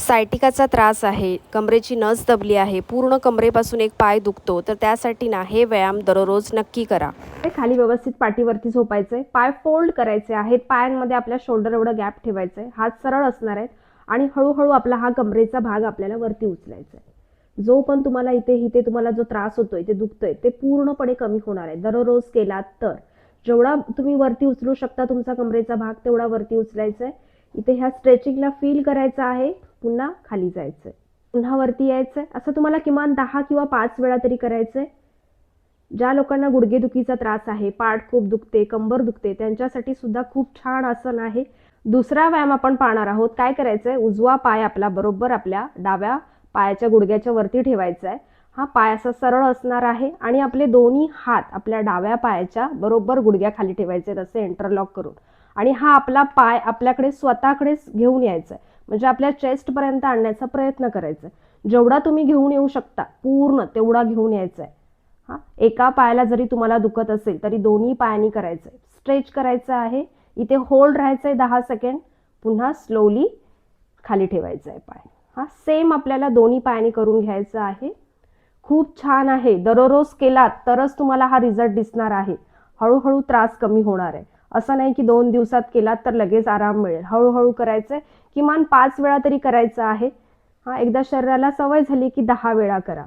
सायटिकाचा त्रास आहे कमरेची नस दबली आहे पूर्ण कमरेपासून एक पाय दुखतो तर त्यासाठी ना हे व्यायाम दररोज नक्की करा. खाली व्यवस्थित पाठीवरती झोपायचे पाय फोल्ड करायचे आहेत पायांमध्ये आपल्या शोल्डर एवढं गॅप ठेवायचं आहे हात सरळ असणार आहेत आणि हळूहळू आपला हा कमरेचा भाग आपल्याला वरती उचलायचा आहे जो पण तुम्हाला इथे इथे तुम्हाला जो त्रास होतोय ते दुखतोय ते पूर्णपणे कमी होणार आहे. दररोज केलात तर. जेवढा तुम्ही वरती उचलू शकता तुमचा कमरेचा भाग तेवढा वरती उचलायचा आहे इथे ह्या स्ट्रेचिंगला फील करायचं आहे. पुन्हा खाली जायचं आहे पुन्हा वरती यायचं आहे असं तुम्हाला किमान दहा किंवा पाच वेळा तरी करायचं आहे ज्या लोकांना गुडघेदुखीचा त्रास आहे पाठ खूप दुखते कंबर दुखते त्यांच्यासाठी सुद्धा खूप छान आसन आहे. दुसरा व्यायाम आपण पाहणार आहोत. काय करायचं आहे उजवा पाय आपला बरोबर आपल्या डाव्या पायाच्या गुडघ्याच्या वरती ठेवायचा आहे हा पाय असा सरळ असणार आहे आणि आपले दोन्ही हात आपल्या डाव्या पायाच्या बरोबर गुडघ्याखाली ठेवायचे आहेत असे इंटरलॉक करून. आणि हा आपला पाय आपल्याकडे स्वतःकडेच घेऊन यायचा आहे म्हणजे आपल्या चेस्टपर्यंत आणण्याचा प्रयत्न करायचा. आहे जेवढा तुम्ही घेऊन येऊ शकता पूर्ण तेवढा घेऊन यायचा आहे हा एका पायाला जरी तुम्हाला दुखत असेल तरी दोन्ही पायांनी करायचं आहे स्ट्रेच करायचं आहे इथे होल्ड राहायचं आहे दहा सेकंड पुन्हा स्लोली खाली ठेवायचा आहे पाय. हा सेम आपल्याला दोन्ही पायांनी करून घ्यायचं आहे. खूप छान आहे. दररोज केलात तरच तुम्हाला हा रिझल्ट दिसणार आहे. हळूहळू त्रास कमी होणार आहे. असं नाही की दोन दिवसात केलात तर लगेच आराम मिळेल. हळूहळू करायचं आहे किमान पाच वेळा तरी करायचं आहे. हा एकदा शरीराला सवय झाली की दहा वेळा करा.